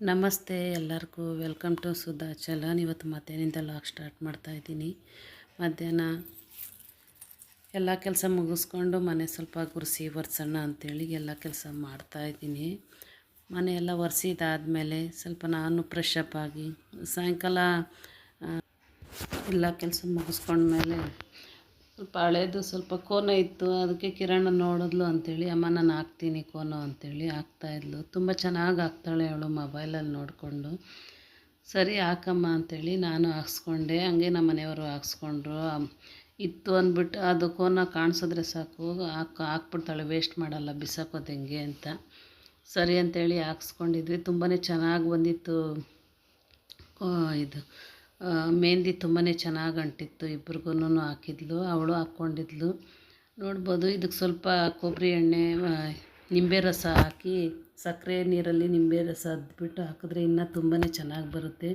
ನಮಸ್ತೆ ಎಲ್ಲರಿಗೂ. Welcome to Sudha challan ಇವತ್ತು ಮಧ್ಯಾಹ್ನದಿಂದ ಲಾಗ್ ಸ್ಟಾರ್ಟ್ ಮಾಡ್ತಾ ಇದ್ದೀನಿ. ಮಧ್ಯಾಹ್ನ ಎಲ್ಲ ಕೆಲಸ ಮುಗಿಸ್ಕೊಂಡು ಮನೆ ಸ್ವಲ್ಪ ಗುರ್ಸಿ ಒರೆಸೋಣ ಅಂಥೇಳಿ ಎಲ್ಲ ಕೆಲಸ ಮಾಡ್ತಾ ಇದ್ದೀನಿ. ಮನೆ ಎಲ್ಲ ಒರೆಸಿದಾದ್ಮೇಲೆ ಸ್ವಲ್ಪ ನಾನು ಫ್ರೆಶ್ ಅಪ್ ಆಗಿ ಸಾಯಂಕಾಲ ಎಲ್ಲ ಕೆಲಸ ಮುಗಿಸ್ಕೊಂಡ್ಮೇಲೆ ಸ್ವಲ್ಪ ಹಳೇದು, ಸ್ವಲ್ಪ ಕೋನ ಇತ್ತು, ಅದಕ್ಕೆ ಕಿರಣ ನೋಡಿದ್ಲು ಅಂಥೇಳಿ ಅಮ್ಮ, ನಾನು ಹಾಕ್ತೀನಿ ಕೋನ ಅಂಥೇಳಿ ಹಾಕ್ತಾಯಿದ್ಲು ತುಂಬ ಚೆನ್ನಾಗಿ ಹಾಕ್ತಾಳೆ ಅವಳು ಮೊಬೈಲಲ್ಲಿ ನೋಡಿಕೊಂಡು. ಸರಿ, ಹಾಕಮ್ಮ ಅಂಥೇಳಿ ನಾನು ಹಾಕ್ಸ್ಕೊಂಡೆ. ಹಂಗೆ ನಮ್ಮ ಮನೆಯವರು ಹಾಕ್ಸ್ಕೊಂಡ್ರು. ಇತ್ತು ಅಂದ್ಬಿಟ್ಟು, ಅದು ಕೋನ ಕಾಣಿಸಿದ್ರೆ ಸಾಕು, ಹಾಕ್, ಹಾಕ್ಬಿಡ್ತಾಳೆ, ವೇಸ್ಟ್ ಮಾಡಲ್ಲ, ಬಿಸಾಕೋದು ಹೆಂಗೆ ಅಂತ. ಸರಿ ಅಂತೇಳಿ ಹಾಕ್ಸ್ಕೊಂಡಿದ್ವಿ. ತುಂಬಾ ಚೆನ್ನಾಗಿ ಬಂದಿತ್ತು ಇದು ಮೆಹಂದಿ ತುಂಬಾ ಚೆನ್ನಾಗಿ ಅಂಟಿತ್ತು ಇಬ್ರಿಗೂ ಹಾಕಿದ್ಲು, ಅವಳು ಹಾಕ್ಕೊಂಡಿದ್ಲು. ನೋಡ್ಬೋದು ಇದಕ್ಕೆ ಸ್ವಲ್ಪ ಕೊಬ್ಬರಿ ಎಣ್ಣೆ ನಿಂಬೆ ರಸ ಹಾಕಿ, ಸಕ್ಕರೆ ನೀರಲ್ಲಿ ನಿಂಬೆ ರಸ ಅದ್ಬಿಟ್ಟು ಹಾಕಿದ್ರೆ ಇನ್ನೂ ತುಂಬಾ ಚೆನ್ನಾಗಿ ಬರುತ್ತೆ.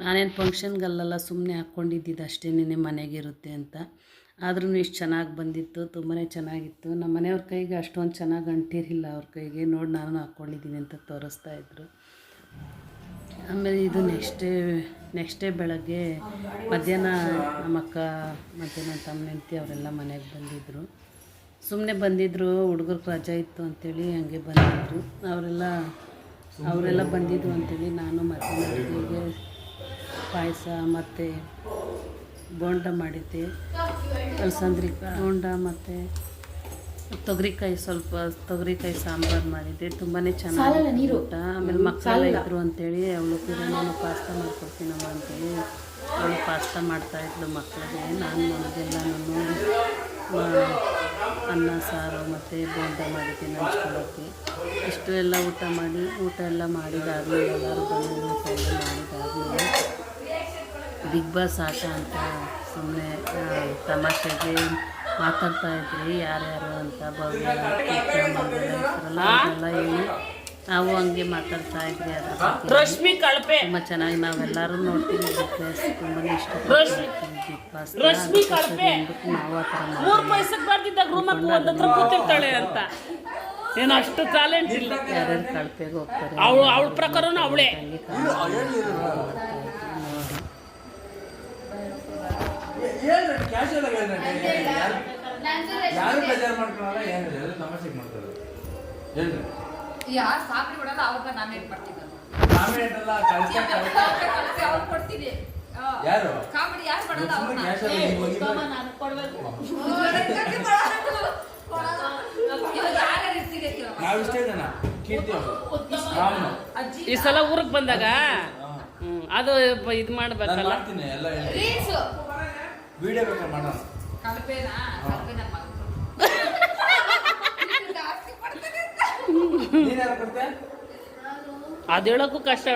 ನಾನೇನು ಫಂಕ್ಷನ್ಗಲ್ಲೆಲ್ಲ ಸುಮ್ಮನೆ ಹಾಕ್ಕೊಂಡಿದ್ದಿದ್ದು ಅಷ್ಟೇನೆ ಮನೆಗಿರುತ್ತೆ ಅಂತ. ಆದ್ರೂ ಇಷ್ಟು ಚೆನ್ನಾಗಿ ಬಂದಿತ್ತು ತುಂಬಾ ಚೆನ್ನಾಗಿತ್ತು. ನಮ್ಮ ಮನೆಯವ್ರ ಕೈಗೆ ಅಷ್ಟೊಂದು ಚೆನ್ನಾಗಿ ಅಂಟಿರಲಿಲ್ಲ ಅವ್ರ ಕೈಗೆ. ನೋಡಿ, ನಾನು ಹಾಕ್ಕೊಂಡಿದ್ದೀನಿ ಅಂತ ತೋರಿಸ್ತಾ ಇದ್ರು. ಆಮೇಲೆ ಇದು ನೆಕ್ಸ್ಟ್ ನೆಕ್ಸ್ಟ್ ಡೇ ಬೆಳಗ್ಗೆ ಮಧ್ಯಾಹ್ನ ನಮ್ಮ ಅಕ್ಕ ಮತ್ತು ನನ್ನ ತಮ್ಮ ಹೆಂಡತಿ ಅವರೆಲ್ಲ ಮನೆಗೆ ಬಂದಿದ್ದರು ಸುಮ್ಮನೆ ಬಂದಿದ್ದರು ಹುಡುಗರಿಗೆ ರಜೆ ಇತ್ತು ಅಂಥೇಳಿ ಹಂಗೆ ಬಂದಿದ್ದರು ಅವರೆಲ್ಲ ಅವರೆಲ್ಲ ಬಂದಿದ್ದರು ಅಂಥೇಳಿ ನಾನು ಮಧ್ಯಾಹ್ನ ಅಡುಗೆಗೆ ಪಾಯಸ ಮತ್ತು ಬೋಂಡ ಮಾಡಿದ್ದೆ. ಅಲಸಂದ್ರಿ ಬೋಂಡ ಮತ್ತು ತೊಗರಿಕಾಯಿ ಸ್ವಲ್ಪ ತೊಗರಿಕಾಯಿ ಸಾಂಬಾರು ಮಾಡಿದ್ದೆ. ತುಂಬಾ ಚೆನ್ನಾಗಿ ಊಟ. ಆಮೇಲೆ ಮಕ್ಕಳೆಲ್ಲ ಇದ್ರು ಅಂತೇಳಿ ಅವಳು ಕೂಡ ನಾನು ಪಾಸ್ತಾ ಮಾಡ್ಕೊಡ್ತೀನಮ್ಮ ಅಂತೇಳಿ ಅವಳು ಪಾಸ್ತಾ ಮಾಡ್ತಾಯಿದ್ಲು ಮಕ್ಕಳಿಗೆ. ನಾನು ಅದೆಲ್ಲನೂ ನೋಡಿ ಅನ್ನ ಸಾರು ಮತ್ತು ಬೋಂಡ ಮಾಡಿದ್ದೆ ನಂಚ್ಕೊಳ್ಳೋಕ್ಕೆ ಇಷ್ಟು ಎಲ್ಲ ಊಟ ಮಾಡಿ ಊಟ ಎಲ್ಲ ಮಾಡಿದಾದ್ಮೇಲೆ ಎಲ್ಲರೂ ಬಂದು ಊಟ ಎಲ್ಲ ಬಿಗ್ ಬಾಸ್ ಆಟ ಅಂತ ಸುಮ್ಮನೆ ತಮಾಷೆಗೆ ಮಾತಾಡ್ತಾ ಇದ್ರಿ ಯಾರ್ಯಾರು ಅಂತ ಭವ್ಯ ಹೆಸರೆಲ್ಲ ಹೇಳಿ ನಾವು ಹಂಗೆ ಮಾತಾಡ್ತಾ ಇದ್ರಿ. ಅದ್ರ ರಶ್ಮಿ ಕಳಪೆ. ತುಂಬಾ ಚೆನ್ನಾಗಿ ನಾವೆಲ್ಲರೂ ನೋಡ್ತೀವಿ ಬಿಗ್ ಬಾಸ್ ತುಂಬಾ ಇಷ್ಟ ಬಿಗ್ ಬಾಸ್ ರಶ್ಮಿ ಕಳಪೆ. ನಾವು ಆ ಥರ ಮೂರ್ ಪೈಸಕ್ ಬರ್ತಿದ್ದಾಗ ರೂಮಕ್ಕೆ ಒಂದ್ ಹತ್ರ ಕೂತಿರ್ತಾಳೆ ಅಂತ. ಏನು ಅಷ್ಟು ಟ್ಯಾಲೆಂಟ್ ಇಲ್ಲ. ಯಾರ್ಯಾರು ಕಳಪೆಗೆ ಹೋಗ್ತಾರೆ? ಅವಳು ಅವಳ ಪ್ರಕಾರನೂ ಅವಳೇ. ಹೇಳ್ರಿ ಕ್ಯಾಶುವಲ್ ಆಗಿ ಹೇಳ್ರಿ. ಯಾರು ಯಾರು ಬೇಜಾರು ಮಾಡ್ಕೊಳಲ್ಲ ಏನಿಲ್ಲ ಎಲ್ಲ ತಮಾಷೆಗೆ ಮಾಡ್ತಾರೆ ಹೇಳ್ರಿ. ಯಾರು ಸಾಕ್ರಿ ಬಿಡಲ್ಲ ಅವ್ರನ್ನ ನಾಮಿನೇಟ್ ಮಾಡ್ತಿದ್ದ ಕಾಮೆಂಟ್ ಎಲ್ಲ ಕಳ್ಸ ಕಳ್ಸ ಅವ್ರು ಕೊಡ್ತೀನಿ. ಯಾರು? ಕಾಮಿಡಿ ಯಾರು ಮಾಡಲ್ಲ ಸುಮ್ಮನೆ ಅವ್ರನ್ನ ಕ್ಯಾಶುವಲ್ ಆಗಿ ಹೋಗಿ ಇವಾಗ ಯಾರ್ಯಾರು ಇರ್ತೀರಿ ಅಂತ ಕೇಳಮ್ಮ. ನಾವು ಇಷ್ಟೇ ಜನ. ಕೀರ್ತಿ ಅವರು. ರಾಮನು ಅಜ್ಜಿ. ಈ ಸಲ ಊರಿಗೆ ಬಂದಾಗ ಅದು ಇದು ಮಾಡ್ಬೇಕಲ್ಲ? ಮಾಡ್ತೀನಿ ಎಲ್ಲ ವಿಡಿಯೋ ಬೇಕಾದ್ರೆ ಮಾಡೋಣ. ಕಲ್ಪೆನಾ? ಕೊಡ್ತೆ? ಅದ್ ಹೇಳಕ್ಕೂ ಕಷ್ಟ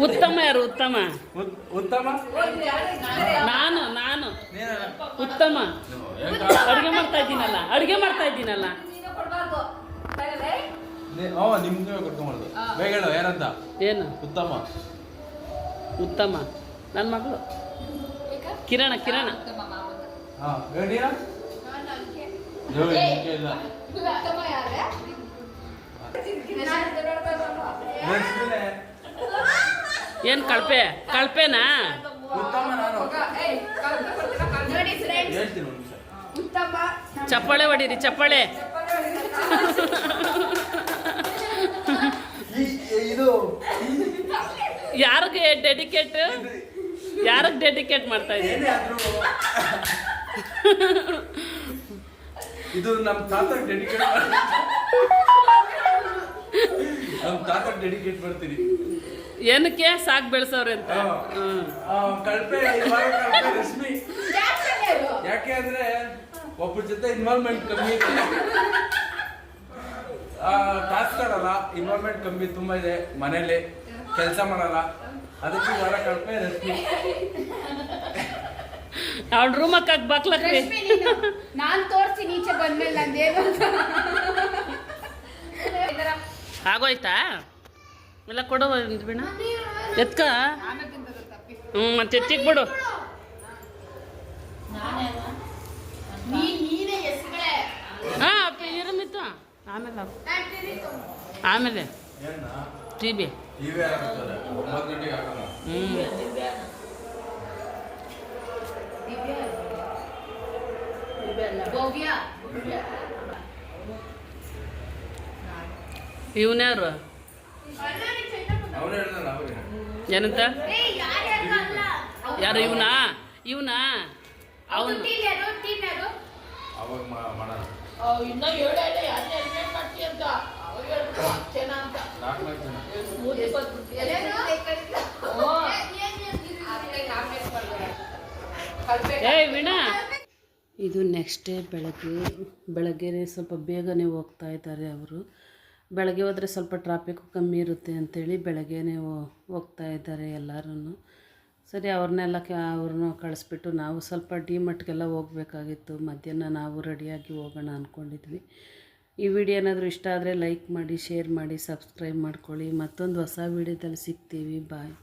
ಉತ್ತಮ ಯಾರು? ಉತ್ತಮ. ಉತ್- ಉತ್ತಮ? ನಾನು ನಾನು ಉತ್ತಮ. ಅಡುಗೆ ಮಾಡ್ತಾ ಇದ್ದೀನಲ್ಲ ಅಡುಗೆ ಮಾಡ್ತಾ ಇದ್ದೀನಲ್ಲ. ನಿಮ್ಗೆ ಕರ್ಕೊಂಬಾರ್ದು ಬೇಗ ಹೇಳು ಯಾರಂತ? ಏನು? ಉತ್ತಮ. ಉತ್ತಮ. ನನ್ನ ಮಗಳು? ಕಿರಣ ಕಿರಣ. ಉತ್ತಮ ಕಳಪೆ? ಕಳಪೆನಾ? ಚಪ್ಪಳೆ ಹೊಡೀರಿ ನಾನು ಅದ್ಕೆ. ಜೋ, ನಿಮ್ಗೆ ಇಲ್ಲ ಉತ್ತಮ ಯಾರೇ? ನಾನು ನೋಡ್ತಾ ಇರೋದು. ರಶ್ಮಿನೇ. ಏನು ಕಳಪೆ ಕಳಪೆನಾ ಉತ್ತಮ ನಾನು ಮಗ, ಏಯ್, ಕಲ್ಪೆ ಕೊಡ್ತೀರಾ? ಕಲ್ಪೆ. ನೋಡಿ friends, ಹೇಳ್ತೀನಿ ಒಂದು ನಿಮಿಷ ಉತ್ತಮ ಚಪ್ಪಾಳೆ ಹೊಡೀರಿ ಚಪ್ಪಾಳೆ ಇದು ಯಾರಿಗೆ ಡೆಡಿಕೇಟ್ ಯಾರಿಗೆ ಡೆಡಿಕೇಟ್ ಮಾಡ್ತಾ ಇದ್ದೀನಿ ಇದು ನಮ್ಮ ತಾತ ಡೆಡಿಕೇಟ್ ನಮ್ಮ ತಾತ ಡೆಡಿಕೇಟ್ ಮಾಡ್ತೀನಿ. ಏನಕ್ಕೆ? ಸಾಕ್ ಬೆಳೆಸೋರೆ ಅಂತ. ಕಳಪೆ ರಶ್ಮಿ. ಯಾಕೆ ಅಂದ್ರೆ ಒಬ್ಬರ ಜೊತೆ ಇನ್ವಾಲ್ವ್ಮೆಂಟ್ ಕಮ್ಮಿ ಟಾಸ್ಕ್ ಆಡಲ್ಲ ಇನ್ವಾಲ್ವ್ಮೆಂಟ್ ಕಮ್ಮಿ ತುಂಬಾ ಇದೆ ಮನೇಲಿ. ಕೆಲಸ ಮಾಡಲ್ಲ. ಅದಕ್ಕೆ ಇವಾಗ ಕಳಪೆ ರಶ್ಮಿ. ಅವ್ಳ ರೂಮಕ್ಕೆ ಹಾಕಿ ಬಾಕ್ಲಕ್ರಿ ರಶ್ಮಿ ನೀನು. ನಾನ್ ತೋರ್ಸ್ತೀನಿ ಈಚೆ ಬಂದ್ಮೇಲೆ ನಂದೇನು ಅಂತ. ಆಗೋಯ್ತಾ? ಎಲ್ಲ ಕೊಡು ಬಿಣ ಎತ್ಕ. ಹ್ಞೂ ಮತ್ತೆ ಎತ್ತಿಕ್ ಬಿಡು. ನೀನೇ ಎಸ್ಗಳೇ ಹಾಂ ಇರಮಿತ್ತು ಆಮೇಲೆ. ಹಾಕು. ಆಮೇಲೆ. ಏನ? ಟಿ ಬಿ ಒಂಬತ್ತು ಗಂಟೆಗೆ ಹಾಕೋಣ. ಇವನ್ಯಾರು ಏನಂತ? ಏ ಯಾರ್ಯಾರು ಅಲ್ಲ. ಯಾರು ಇವನಾ? ಇವನಾ? ಅವನು ಅವಾಗ ಮಾಡೋಣ. ಇನ್ನ ಏಳು ಹೇಳಿ ಯಾರನ್ನ ಎಲಿಮಿನೇಟ್ ಮಾಡ್ತಿ ಅಂತ. ಅವಾಗ ಅಂತ. ಇದು ನೆಕ್ಸ್ಟ್ ಡೇ ಬೆಳಗ್ಗೆ ಬೆಳಗ್ಗೆ ಸ್ವಲ್ಪ ಬೇಗನೆ ಹೋಗ್ತಾ ಇದ್ದಾರೆ ಅವರು. ಬೆಳಗ್ಗೆ ಹೋದರೆ ಸ್ವಲ್ಪ ಟ್ರಾಫಿಕ್ ಕಮ್ಮಿ ಇರುತ್ತೆ ಅಂಥೇಳಿ ಬೆಳಗ್ಗೆನೇ ಹೋಗ್ತಾ ಇದ್ದಾರೆ ಎಲ್ಲರೂ ಸರಿ ಅವ್ರನ್ನೆಲ್ಲ ಕ ಅವ್ರನ್ನ ಕಳಿಸ್ಬಿಟ್ಟು ನಾವು ಸ್ವಲ್ಪ ಡಿ ಮಟ್ಟಿಗೆಲ್ಲ ಹೋಗಬೇಕಾಗಿತ್ತು. ಮಧ್ಯಾಹ್ನ ನಾವು ರೆಡಿಯಾಗಿ ಹೋಗೋಣ ಅಂದ್ಕೊಂಡಿದ್ವಿ ಈ ವಿಡಿಯೋ ಏನಾದರೂ ಇಷ್ಟ ಆದರೆ ಲೈಕ್ ಮಾಡಿ ಶೇರ್ ಮಾಡಿ ಸಬ್ಸ್ಕ್ರೈಬ್ ಮಾಡ್ಕೊಳ್ಳಿ. ಮತ್ತೊಂದು ಹೊಸ ವಿಡಿಯೋದಲ್ಲಿ ಸಿಗ್ತೀವಿ. ಬಾಯ್